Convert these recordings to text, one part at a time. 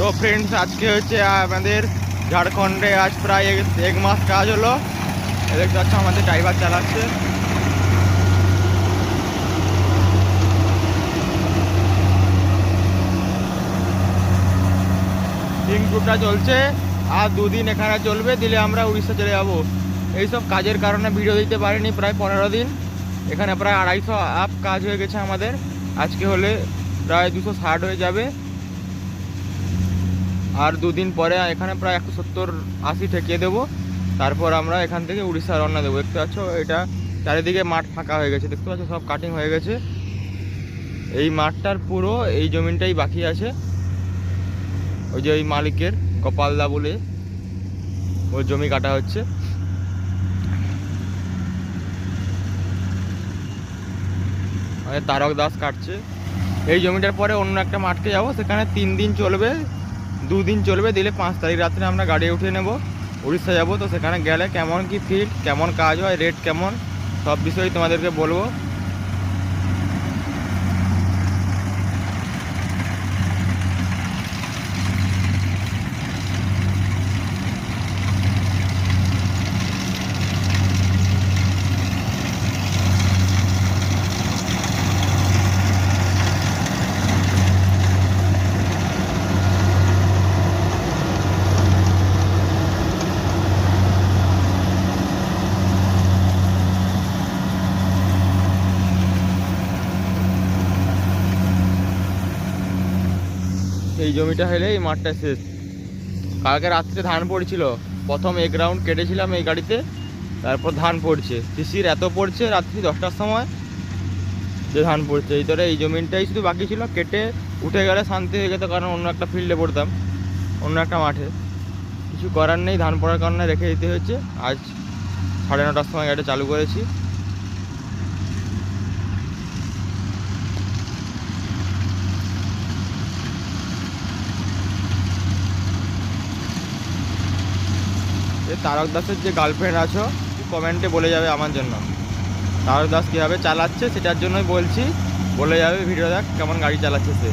তো ফ্রেন্ডস আজকে হচ্ছে আমাদের ঝাড়খণ্ডে আজ প্রায় এক- মাস কাজ হলো। দেখতে পাচ্ছ আমাদের ড্রাইভার চালাচ্ছে। গ্রুপটা চলছে, আর দুদিন এখানে চলবে, দিলে আমরা উড়িষ্যা চলে যাব। এইসব কাজের কারণে ভিডিও দিতে পারিনি প্রায় পনেরো দিন। এখানে প্রায় আড়াইশো আপ কাজ হয়ে গেছে আমাদের। আজকে হলে প্রায় দুশো ষাট হয়ে যাবে। আর দুদিন পরে এখানে প্রায় একশো সত্তর আশি ঠেকিয়ে দেবো। তারপর আমরা এখান থেকে উড়িষ্যা রওনা দেবো। দেখতে পাচ্ছ, এটা চারিদিকে মাঠ ফাঁকা হয়ে গেছে। দেখতে পাচ্ছ, সব কাটিং হয়ে গেছে। এই মাঠটার পুরো এই জমিনটাই বাকি আছে। ওই যে ওই মালিকের কপালদা বলে ওর জমি কাটা হচ্ছে। তারক দাস কাটছে। এই জমিটার পরে অন্য একটা মাঠকে যাব। সেখানে তিন দিন চলবে। দুদিন চলবে, দিলে পাঁচ তারিখ রাত্রে আমরা গাড়ি উঠিয়ে নেব। উড়িষ্যা যাব, তো সেখানে গেলে কেমন কি ফিট কেমন কাজ হয় রেট কেমন, সব বিষয়ে তোমাদেরকে বলব। এই জমিটা হলে এই মাঠটা শেষ। কালকে রাত্রে ধান পড়ছিল। প্রথম এক রাউন্ড কেটেছিলাম এই গাড়িতে, তারপর ধান পড়ছে। শিশির এত পড়ছে রাত্রি দশটার সময় যে ধান পড়ছে। এই ধরে এই জমিনটাই শুধু বাকি ছিল, কেটে উঠে গেলে শান্তি হয়ে যেত, কারণ অন্য একটা ফিল্ডে পড়তাম, অন্য একটা মাঠে। কিছু করার নেই, ধান পড়ার কারণে রেখে দিতে হয়েছে। আজ সাড়ে নটার সময় গাড়িটা চালু করেছি। যে তারক দাসের যে গার্লফ্রেন্ড আছো কমেন্টে বলে যাবে আমার জন্য। তারক দাস কীভাবে চালাচ্ছে, সেটার জন্যই বলছি। বলে যাবে ভিডিও দেখ, কেমন গাড়ি চালাচ্ছে সে।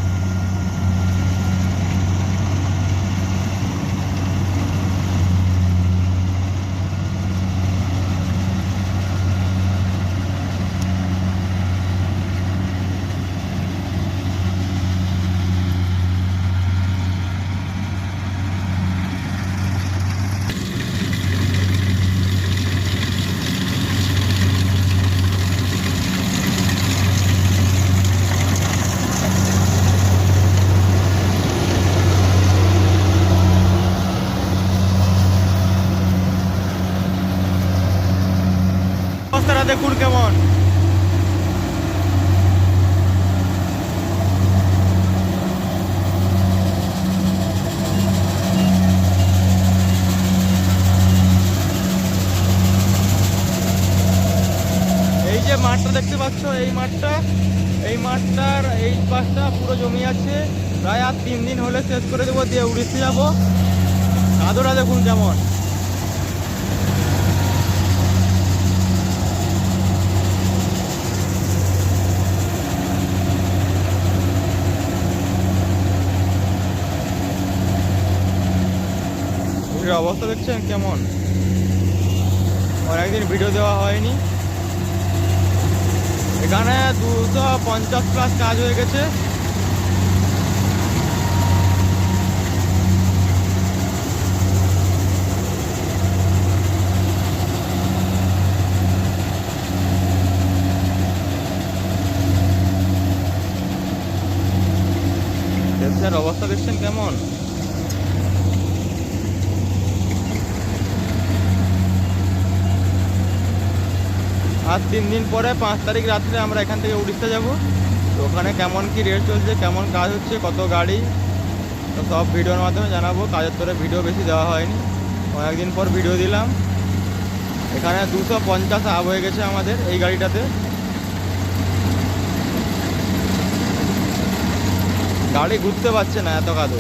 অবস্থাটা দেখুন কেমন। এই যে মাঠটা দেখতে পাচ্ছ, এই মাঠটা, এই মাঠটার এই পাশটা পুরো জমি আছে। প্রায় আর তিন দিন হলে শেষ করে দেবো, দিয়ে উড়িষ্যা যাব। কাদোটা দেখুন কেমন। অবস্থা দেখছেন? কেমন? অনেকদিন ভিডিও দেওয়া হয়নি। এখানে দুশো পঞ্চাশ প্লাস কাজ হয়ে গেছে। অবস্থা দেখছেন কেমন? আর তিন দিন পরে পাঁচ তারিখ রাত্রে আমরা এখান থেকে উড়িষ্যা যাব। তো ওখানে কেমন কি রেট চলছে, কেমন কাজ হচ্ছে, কত গাড়ি, তো সব ভিডিওর মাধ্যমে জানাব। কাজের তোরে ভিডিও বেশি দেওয়া হয়নি। অনেকদিন পর ভিডিও দিলাম। এখানে দুশো পঞ্চাশ আপ হয়ে গেছে আমাদের এই গাড়িটাতে। গাড়ি ঘুরতে পারছে না এত কাদো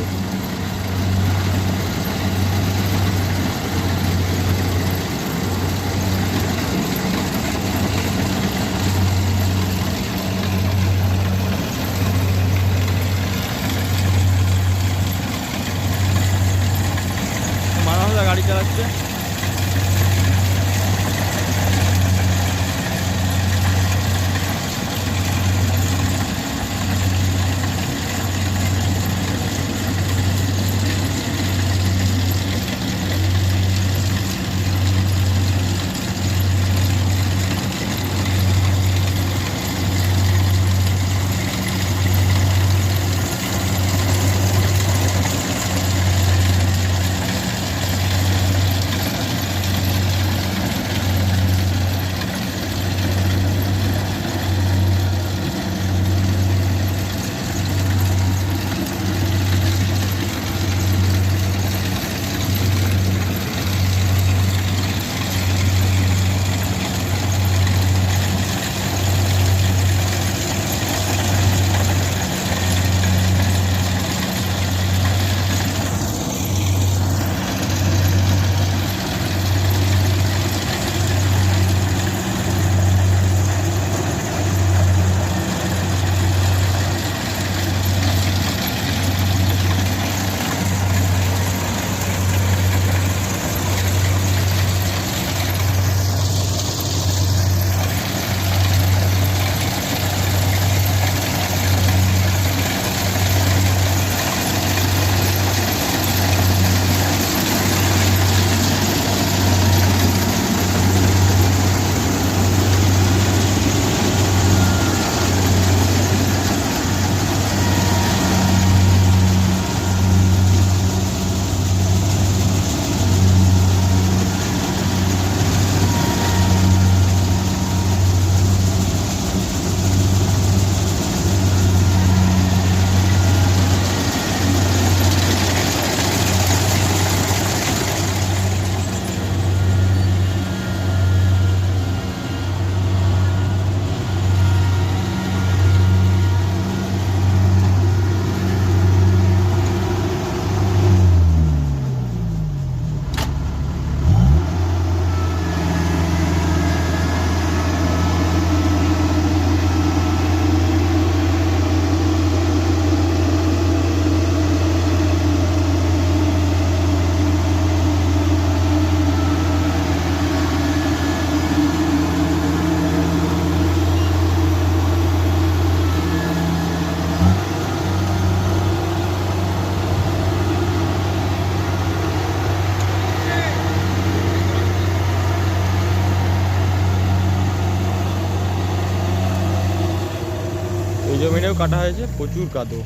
জমিটাও কাটা হয়েছে, প্রচুর কাদো।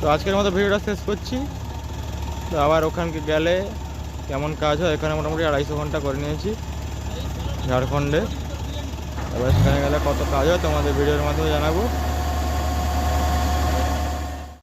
তো আজকের মতো ভিডিওটা শেষ করছি। তো আবার ওখানকে গেলে কেমন কাজ হয়, এখানে মোটামুটি আড়াইশো ঘণ্টা করে নিয়েছি ঝাড়খণ্ডে। এবার সেখানে গেলে কত কাজ হয় তোমাদের ভিডিওর মাধ্যমে জানাব।